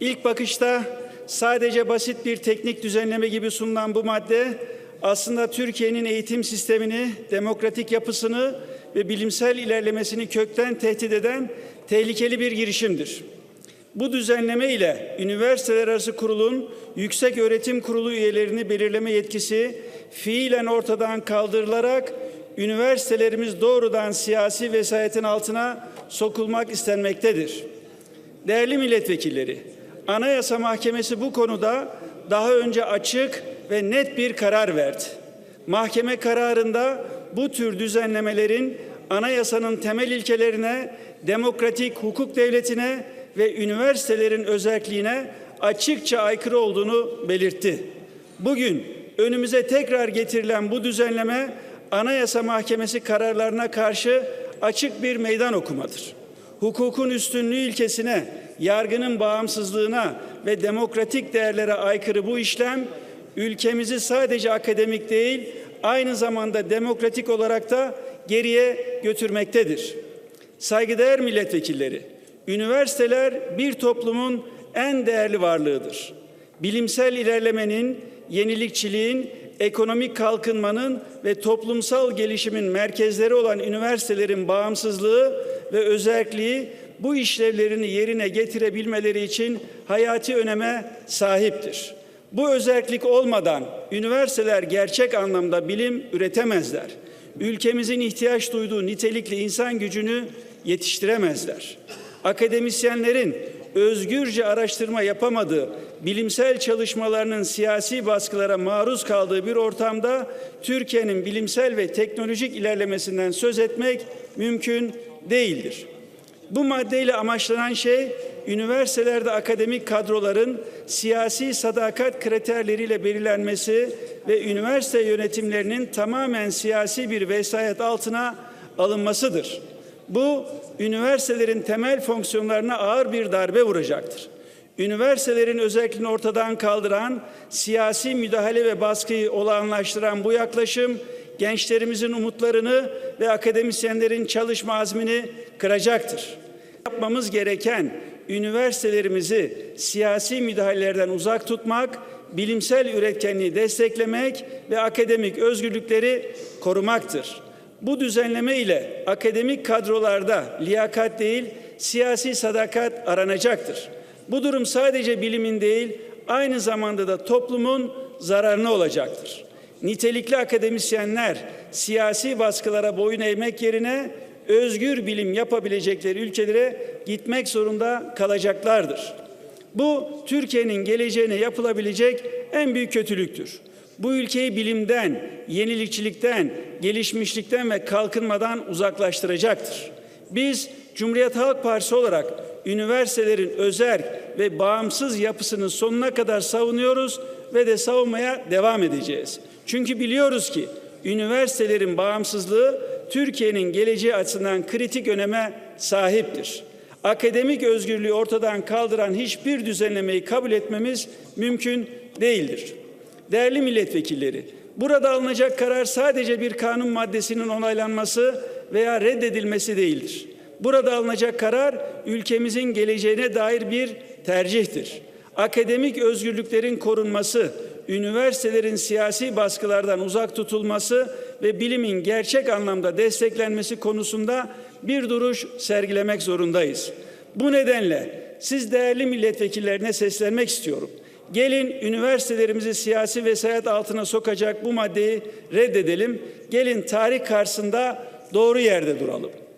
İlk bakışta sadece basit bir teknik düzenleme gibi sunulan bu madde aslında Türkiye'nin eğitim sistemini, demokratik yapısını ve bilimsel ilerlemesini kökten tehdit eden tehlikeli bir girişimdir. Bu düzenleme ile üniversiteler arası kurulun yüksek öğretim kurulu üyelerini belirleme yetkisi fiilen ortadan kaldırılarak üniversitelerimiz doğrudan siyasi vesayetin altına sokulmak istenmektedir. Değerli milletvekilleri, Anayasa Mahkemesi bu konuda daha önce açık ve net bir karar verdi. Mahkeme kararında bu tür düzenlemelerin anayasanın temel ilkelerine, demokratik hukuk devletine ve üniversitelerin özelliğine açıkça aykırı olduğunu belirtti. Bugün önümüze tekrar getirilen bu düzenleme Anayasa Mahkemesi kararlarına karşı açık bir meydan okumadır. Hukukun üstünlüğü ilkesine, yargının bağımsızlığına ve demokratik değerlere aykırı bu işlem ülkemizi sadece akademik değil, aynı zamanda demokratik olarak da geriye götürmektedir. Saygıdeğer milletvekilleri, üniversiteler bir toplumun en değerli varlığıdır. Bilimsel ilerlemenin, yenilikçiliğin, ekonomik kalkınmanın ve toplumsal gelişimin merkezleri olan üniversitelerin bağımsızlığı ve özelliği bu işlevlerini yerine getirebilmeleri için hayati öneme sahiptir. Bu özellik olmadan üniversiteler gerçek anlamda bilim üretemezler. Ülkemizin ihtiyaç duyduğu nitelikli insan gücünü yetiştiremezler. Akademisyenlerin özgürce araştırma yapamadığı, bilimsel çalışmalarının siyasi baskılara maruz kaldığı bir ortamda Türkiye'nin bilimsel ve teknolojik ilerlemesinden söz etmek mümkün değildir. Bu maddeyle amaçlanan şey üniversitelerde akademik kadroların siyasi sadakat kriterleriyle belirlenmesi ve üniversite yönetimlerinin tamamen siyasi bir vesayet altına alınmasıdır. Bu üniversitelerin temel fonksiyonlarına ağır bir darbe vuracaktır. Üniversitelerin özelliğini ortadan kaldıran, siyasi müdahale ve baskıyı olağanlaştıran bu yaklaşım gençlerimizin umutlarını ve akademisyenlerin çalışma azmini kıracaktır. Yapmamız gereken üniversitelerimizi siyasi müdahalelerden uzak tutmak, bilimsel üretkenliği desteklemek ve akademik özgürlükleri korumaktır. Bu düzenleme ile akademik kadrolarda liyakat değil, siyasi sadakat aranacaktır. Bu durum sadece bilimin değil, aynı zamanda da toplumun zararına olacaktır. Nitelikli akademisyenler siyasi baskılara boyun eğmek yerine özgür bilim yapabilecekleri ülkelere gitmek zorunda kalacaklardır. Bu Türkiye'nin geleceğine yapılabilecek en büyük kötülüktür. Bu ülkeyi bilimden, yenilikçilikten, gelişmişlikten ve kalkınmadan uzaklaştıracaktır. Biz Cumhuriyet Halk Partisi olarak üniversitelerin özel ve bağımsız yapısını sonuna kadar savunuyoruz ve de savunmaya devam edeceğiz. Çünkü biliyoruz ki üniversitelerin bağımsızlığı Türkiye'nin geleceği açısından kritik öneme sahiptir. Akademik özgürlüğü ortadan kaldıran hiçbir düzenlemeyi kabul etmemiz mümkün değildir. Değerli milletvekilleri, burada alınacak karar sadece bir kanun maddesinin onaylanması veya reddedilmesi değildir. Burada alınacak karar ülkemizin geleceğine dair bir tercihtir. Akademik özgürlüklerin korunması, üniversitelerin siyasi baskılardan uzak tutulması ve bilimin gerçek anlamda desteklenmesi konusunda bir duruş sergilemek zorundayız. Bu nedenle siz değerli milletvekillerine seslenmek istiyorum. Gelin üniversitelerimizi siyasi vesayet altına sokacak bu maddeyi reddedelim. Gelin tarih karşısında doğru yerde duralım.